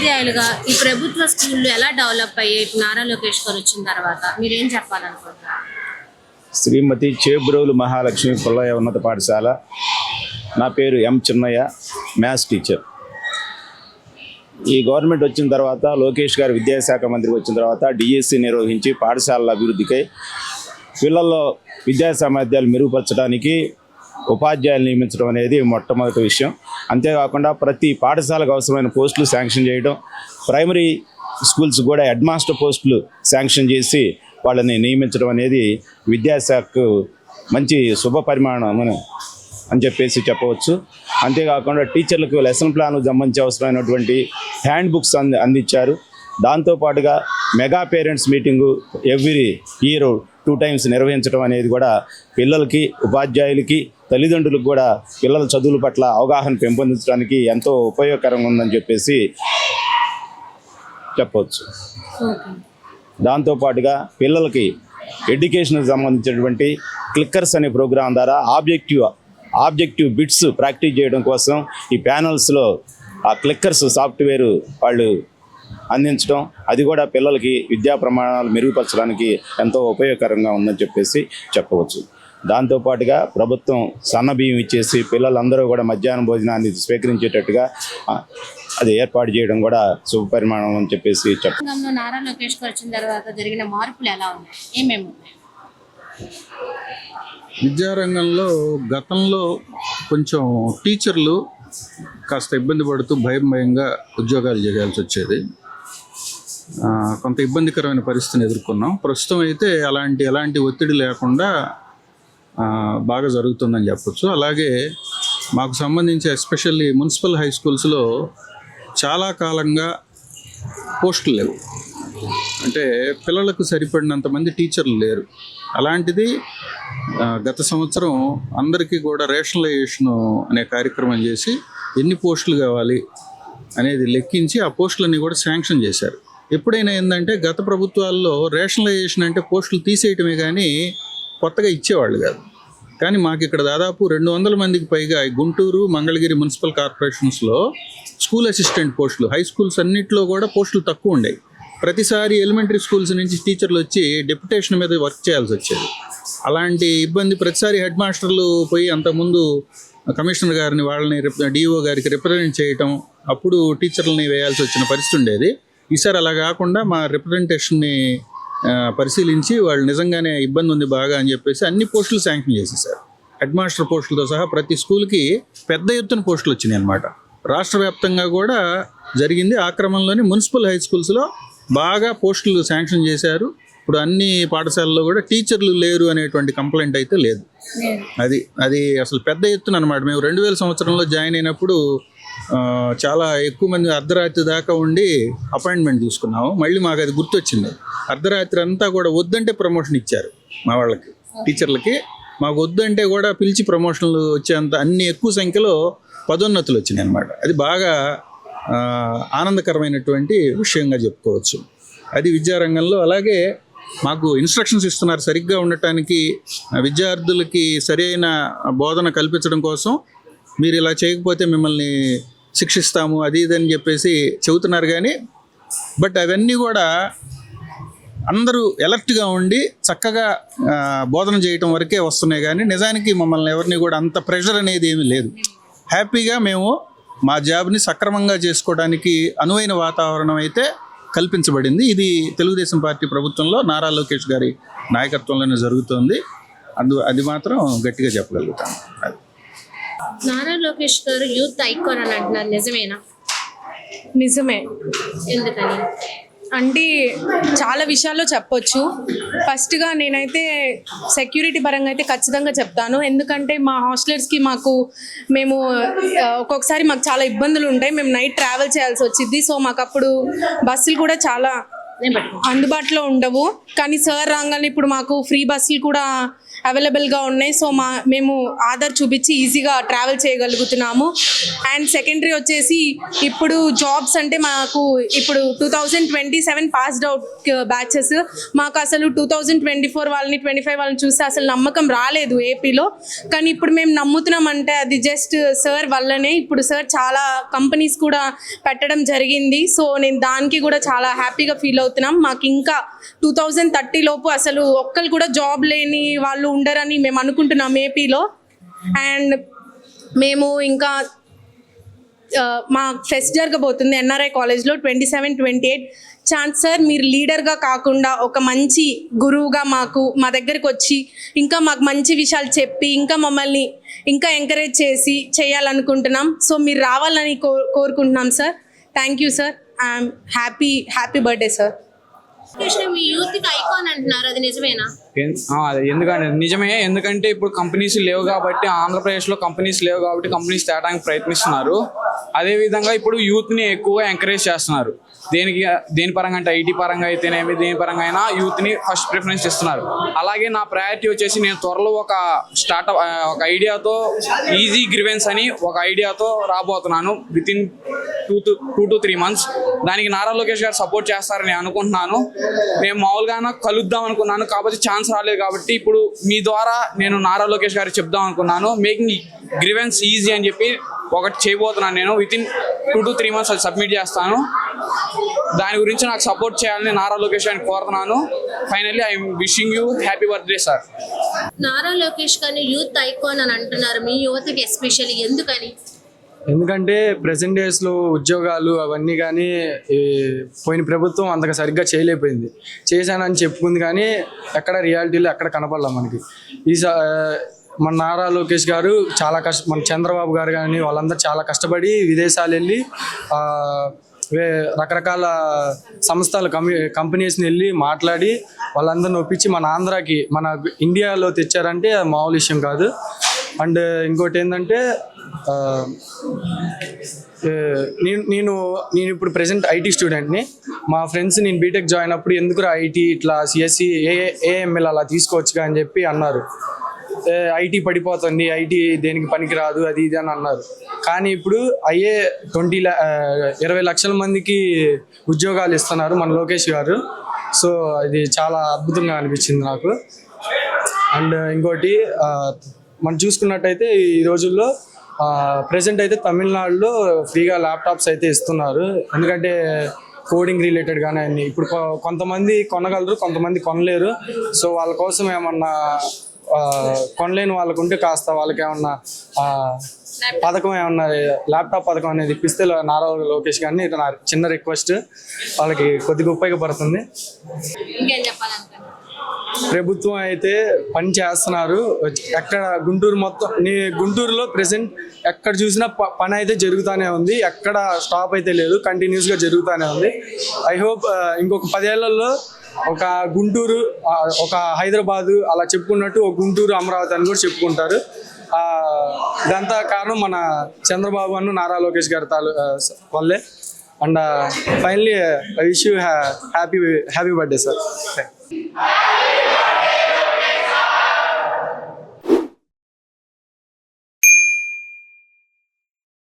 ఉపాధ్యాయులుగా ఈ ప్రభుత్వ స్కూళ్ళు ఎలా డెవలప్ అయ్యాయి? నారా లోకేష్ గారు వచ్చిన తర్వాత మీరేం చెప్పాలనుకుంటున్నారు? శ్రీమతి చేబ్రోలు మహాలక్ష్మి పుల్లయ్య ఉన్నత పాఠశాల. నా పేరు ఎం చిన్నయ్య మ్యాథ్స్ టీచర్. ఈ గవర్నమెంట్ వచ్చిన తర్వాత లోకేష్ గారు విద్యాశాఖ మంత్రి వచ్చిన తర్వాత డిఎస్సి నిర్వహించి పాఠశాలల అభివృద్ధికై పిల్లల్లో విద్యా సామర్థ్యాలు మెరుగుపరచడానికి ఉపాధ్యాయులు నియమించడం అనేది మొట్టమొదటి విషయం. అంతేకాకుండా ప్రతి పాఠశాలకు అవసరమైన పోస్టులు శాంక్షన్ చేయడం ప్రైమరీ స్కూల్స్ కూడా హెడ్ మాస్టర్ పోస్టులు శాంక్షన్ చేసి వాళ్ళని నియమించడం అనేది విద్యాశాఖకు మంచి శుభ పరిమాణం అని చెప్పేసి చెప్పవచ్చు. అంతేకాకుండా టీచర్లకు లెసన్ ప్లాన్కు సంబంధించి అవసరమైనటువంటి హ్యాండ్ బుక్స్ అంది అందించారు. దాంతోపాటుగా mega parents meeting every year two times నిర్వహించడం అనేది కూడా పిల్లలకి ఉపాధ్యాయులకి తల్లిదండ్రులకు కూడా పిల్లల చదువుల పట్ల అవగాహన పెంపొందించడానికి ఎంతో ఉపయోగకరంగా ఉందని చెప్పేసి చెప్పవచ్చు దాంతోపాటుగా పిల్లలకి ఎడ్యుకేషన్కి సంబంధించినటువంటి క్లిక్కర్స్ అనే ప్రోగ్రాం ద్వారా ఆబ్జెక్టివ్ ఆబ్జెక్టివ్ బిట్స్ ప్రాక్టీస్ చేయడం కోసం ఈ ప్యానల్స్లో ఆ క్లిక్కర్స్ సాఫ్ట్వేర్ వాళ్ళు అందించడం అది కూడా పిల్లలకి విద్యా ప్రమాణాలు మెరుగుపరచడానికి ఎంతో ఉపయోగకరంగా ఉందని చెప్పేసి చెప్పవచ్చు. దాంతోపాటుగా ప్రభుత్వం సన్న బియ్యం ఇచ్చేసి పిల్లలందరూ కూడా మధ్యాహ్నం భోజనాన్ని స్వీకరించేటట్టుగా అది ఏర్పాటు చేయడం కూడా శుభ పరిమాణం అని చెప్పేసి చెప్ప రంగంలో నారా లోకేష్ గారు వచ్చిన తర్వాత జరిగిన మార్పులు ఎలా ఉన్నాయి? ఏమేమి ఉన్నాయి? విద్యారంగంలో గతంలో కొంచెం టీచర్లు కాస్త ఇబ్బంది పడుతూ భయం భయంగా ఉద్యోగాలు చేయాల్సి వచ్చేది. కొంత ఇబ్బందికరమైన పరిస్థితిని ఎదుర్కొన్నాం. ప్రస్తుతం అయితే అలాంటి ఎలాంటి ఒత్తిడి లేకుండా బాగా జరుగుతుందని చెప్పొచ్చు. అలాగే మాకు సంబంధించి ఎస్పెషల్లీ మున్సిపల్ హై స్కూల్స్లో చాలా కాలంగా పోస్టులు లేవు. అంటే పిల్లలకు సరిపడినంత మంది టీచర్లు లేరు. అలాంటిది గత సంవత్సరం అందరికీ కూడా రేషనలైజేషన్ అనే కార్యక్రమం చేసి ఎన్ని పోస్టులు కావాలి అనేది లెక్కించి ఆ పోస్టులన్నీ కూడా శాంక్షన్ చేశారు. ఎప్పుడైనా ఏంటంటే గత ప్రభుత్వాల్లో రేషనలైజేషన్ అంటే పోస్టులు తీసేయటమే కానీ కొత్తగా ఇచ్చేవాళ్ళు కాదు. కానీ మాకు ఇక్కడ దాదాపు రెండు వందల మందికి పైగా గుంటూరు మంగళగిరి మున్సిపల్ కార్పొరేషన్స్లో స్కూల్ అసిస్టెంట్ పోస్టులు హై స్కూల్స్ అన్నింటిలో కూడా పోస్టులు తక్కువ ఉండేవి. ప్రతిసారి ఎలిమెంటరీ స్కూల్స్ నుంచి టీచర్లు వచ్చి డెప్యుటేషన్ మీద వర్క్ చేయాల్సి వచ్చేది. అలాంటి ఇబ్బంది ప్రతిసారి హెడ్ మాస్టర్లు పోయి అంతకుముందు కమిషనర్ గారిని వాళ్ళని డిఓ గారికి రిప్రజెంట్ చేయటం అప్పుడు టీచర్లని వేయాల్సి వచ్చిన పరిస్థితి ఉండేది. ఈసారి అలా కాకుండా మా రిప్రజెంటేషన్ని పరిశీలించి వాళ్ళు నిజంగానే ఇబ్బంది ఉంది బాగా అని చెప్పేసి అన్ని పోస్టులు శాంక్షన్ చేసేసారు హెడ్ మాస్టర్ పోస్టులతో సహా ప్రతి స్కూల్కి పెద్ద ఎత్తున పోస్టులు వచ్చినాయి అనమాట రాష్ట్ర వ్యాప్తంగా కూడా జరిగింది. ఆ క్రమంలోనే మున్సిపల్ హై స్కూల్స్లో బాగా పోస్టులు శాంక్షన్ చేశారు. ఇప్పుడు అన్ని పాఠశాలల్లో కూడా టీచర్లు లేరు అనేటువంటి కంప్లైంట్ అయితే లేదు. అది అది అసలు పెద్ద ఎత్తున అనమాట మేము రెండు వేల సంవత్సరంలో జాయిన్ అయినప్పుడు చాలా ఎక్కువ మంది అర్ధరాత్రి దాకా ఉండి అపాయింట్మెంట్ తీసుకున్నాము. మళ్ళీ మాకు అది గుర్తొచ్చింది. అర్ధరాత్రి అంతా కూడా వద్దంటే ప్రమోషన్ ఇచ్చారు మా వాళ్ళకి టీచర్లకి. మాకు వద్దంటే కూడా పిలిచి ప్రమోషన్లు వచ్చేంత అన్ని ఎక్కువ సంఖ్యలో పదోన్నతులు వచ్చినాయి అనమాట అది బాగా ఆనందకరమైనటువంటి విషయంగా చెప్పుకోవచ్చు. అది విద్యారంగంలో అలాగే మాకు ఇన్స్ట్రక్షన్స్ ఇస్తున్నారు సరిగ్గా ఉండటానికి. విద్యార్థులకి సరైన బోధన కల్పించడం కోసం మీరు ఇలా చేయకపోతే మిమ్మల్ని శిక్షిస్తాము అది ఇది అని చెప్పేసి చెబుతున్నారు కానీ బట్ అవన్నీ కూడా అందరూ ఎలర్ట్గా ఉండి చక్కగా బోధన చేయటం వరకే వస్తున్నాయి కానీ నిజానికి మమ్మల్ని ఎవరిని కూడా అంత ప్రెషర్ అనేది ఏమీ లేదు. హ్యాపీగా మేము మా జాబ్ని సక్రమంగా చేసుకోవడానికి అనువైన వాతావరణం అయితే కల్పించబడింది. ఇది తెలుగుదేశం పార్టీ ప్రభుత్వంలో నారా లోకేష్ గారి నాయకత్వంలోనే జరుగుతోంది. అందు అది మాత్రం గట్టిగా చెప్పగలుగుతాను. అది. నారా లోకేష్ గారు యూత్ ఐకాన్ అని అంటున్నారు. నిజమేనా? నిజమే. ఎందుకని? అంటే చాలా విషయాల్లో చెప్పొచ్చు. ఫస్ట్గా నేనైతే సెక్యూరిటీ పరంగా అయితే ఖచ్చితంగా చెప్తాను. ఎందుకంటే మా హాస్టలర్స్కి మాకు మేము ఒక్కొక్కసారి మాకు చాలా ఇబ్బందులు ఉంటాయి. మేము నైట్ ట్రావెల్ చేయాల్సి వచ్చింది సో మాకు అప్పుడు బస్సులు కూడా చాలా అందుబాటులో ఉండవు. కానీ సార్ రాగానే ఇప్పుడు మాకు ఫ్రీ బస్సులు కూడా అవైలబుల్గా ఉన్నాయి. సో మా మేము ఆధార్ చూపించి ఈజీగా ట్రావెల్ చేయగలుగుతున్నాము. అండ్ సెకండరీ వచ్చేసి ఇప్పుడు జాబ్స్ అంటే మాకు ఇప్పుడు two thousand twenty seven passed out batches. మాకు అసలు టూ థౌజండ్ ట్వంటీ ఫోర్ వాళ్ళని ట్వంటీ ఫైవ్ వాళ్ళని చూస్తే అసలు నమ్మకం రాలేదు ఏపీలో. కానీ ఇప్పుడు మేము నమ్ముతున్నాం అంటే అది జస్ట్ సార్ వల్లనే. ఇప్పుడు సార్ చాలా కంపెనీస్ కూడా పెట్టడం జరిగింది. సో నేను దానికి కూడా చాలా హ్యాపీగా ఫీల్ అవుతున్నాం. మాకు ఇంకా టూ థౌజండ్ థర్టీ లోపు అసలు ఒక్కరు కూడా జాబ్ లేని వాళ్ళు ఉండరని మేము అనుకుంటున్నాం ఏపీలో. అండ్ మేము ఇంకా మా ఫెస్ట్ జరగబోతుంది ఎన్ఆర్ఐ కాలేజ్లో twenty seven twenty eight. Chance sir మీరు లీడర్గా కాకుండా ఒక మంచి గురువుగా మాకు మా దగ్గరికి వచ్చి ఇంకా మాకు మంచి విషయాలు చెప్పి ఇంకా మమ్మల్ని ఇంకా ఎంకరేజ్ చేసి చేయాలనుకుంటున్నాం. సో మీరు రావాలని కో కోరుకుంటున్నాం sir. Thank you sir. I'm happy happy birthday sir. Krishna మీ యూత్కి ఐకాన్ అంటున్నారు అది నిజమేనా? అదే ఎందుకంటే నిజమే ఎందుకంటే ఇప్పుడు కంపెనీస్ లేవు కాబట్టి ఆంధ్రప్రదేశ్లో కంపెనీస్ లేవు కాబట్టి కంపెనీస్ తేడానికి ప్రయత్నిస్తున్నారు. అదేవిధంగా ఇప్పుడు యూత్ని ఎక్కువగా ఎంకరేజ్ చేస్తున్నారు. దేనికి దేని పరంగా అంటే ఐటీ పరంగా అయితేనేమి దేని పరంగా అయినా యూత్ని ఫస్ట్ ప్రిఫరెన్స్ ఇస్తున్నారు. అలాగే నా ప్రయారిటీ వచ్చేసి నేను త్వరలో ఒక స్టార్ట్అప్ ఒక ఐడియాతో ఈజీ గ్రివెన్స్ అని ఒక ఐడియాతో రాబోతున్నాను. Within two to two three months దానికి నారా లోకేష్ గారు సపోర్ట్ చేస్తారని అనుకుంటున్నాను. నేను మామూలుగా కలుద్దాం అనుకున్నాను కాకపోతే ఛాన్స్ రాలేదు కాబట్టి ఇప్పుడు మీ ద్వారా నేను నారా లోకేష్ గారికి చెప్దాం అనుకున్నాను. మేకింగ్ గ్రివెన్స్ ఈజీ అని చెప్పి ఒకటి చేయబోతున్నాను నేను. Within two to three months అది సబ్మిట్ చేస్తాను. దాని గురించి నాకు సపోర్ట్ చేయాలని నారా లోకేష్ గారిని కోరుతున్నాను. Finally I'm wishing you happy birthday sir Nara Lokesh గారిని యూత్ ఐకాన్ అని అంటున్నారు. మీ యువతకి ఎస్పెషల్లీ ఎందుకని? ఎందుకంటే ప్రజెంట్ డేస్లో ఉద్యోగాలు అవన్నీ కానీ పోయిన ప్రభుత్వం అంతగా సరిగ్గా చేయలేకపోయింది. చేశానని చెప్పుకుంది కానీ ఎక్కడ రియాలిటీలో ఎక్కడ కనపడలే మనకి. ఈ మన నారా లోకేష్ గారు చాలా కష్ట మన చంద్రబాబు గారు కానీ వాళ్ళందరూ చాలా కష్టపడి విదేశాలు వెళ్ళి రకరకాల సంస్థలు కమి కంపెనీస్ని వెళ్ళి మాట్లాడి వాళ్ళందరిని ఒప్పించి మన ఆంధ్రాకి మన ఇండియాలో తెచ్చారంటే అది మామూలు విషయం కాదు. అండ్ ఇంకోటి ఏంటంటే నేను నేను నేను ఇప్పుడు ప్రెసెంట్ ఐటీ స్టూడెంట్ని. మా ఫ్రెండ్స్ నేను బీటెక్ జాయిన్ అప్పుడు ఎందుకు ఐటీ ఇట్లా సిఎస్సి ఏ ఏఎంఎల్ అలా తీసుకోవచ్చుగా అని చెప్పి అన్నారు. ఐటీ పడిపోతుంది ఐటీ దేనికి పనికి రాదు అది ఇది అని అన్నారు. కానీ ఇప్పుడు అయ్యే ట్వంటీ ఇరవై లక్షల మందికి ఉద్యోగాలు ఇస్తున్నారు మన లోకేష్ గారు. సో ఇది చాలా అద్భుతంగా అనిపించింది నాకు. అండ్ ఇంకోటి మనం చూసుకున్నట్టయితే ఈ రోజుల్లో ప్రజెంట్ అయితే తమిళనాడులో ఫ్రీగా ల్యాప్టాప్స్ అయితే ఇస్తున్నారు. ఎందుకంటే కోడింగ్ రిలేటెడ్ కానీ అన్ని ఇప్పుడు కొ- కొంతమంది కొనగలరు కొంతమంది కొనలేరు. సో వాళ్ళ కోసం ఏమన్నా కొనలేని వాళ్ళకు ఉంటే కాస్త వాళ్ళకి ఏమన్నా పథకం ఏమన్నా ల్యాప్టాప్ పథకం అనేది ఇప్పిస్తే నారా లోకేష్ గారిని ఇది నా చిన్న రిక్వెస్ట్ వాళ్ళకి కొద్దిగా ఉపయోగపడుతుంది. ప్రభుత్వం అయితే పని చేస్తున్నారు. ఎక్కడ గుంటూరు మొత్తం నీ గుంటూరులో ప్రెసెంట్ ఎక్కడ చూసినా ప- పని అయితే జరుగుతూనే ఉంది. ఎక్కడ స్టాప్ అయితే లేదు. కంటిన్యూస్గా జరుగుతూనే ఉంది. ఐ హోప్ ఇంకొక పదేళ్ళలో ఒక గుంటూరు ఒక హైదరాబాదు అలా చెప్పుకున్నట్టు ఒక గుంటూరు అమరావతి అని కూడా చెప్పుకుంటారు. ఇదంతా కారణం మన చంద్రబాబు అను నారా లోకేష్ గారి తాలూ వల్లే. And finally I wish you happy happy birthday sir Arriba!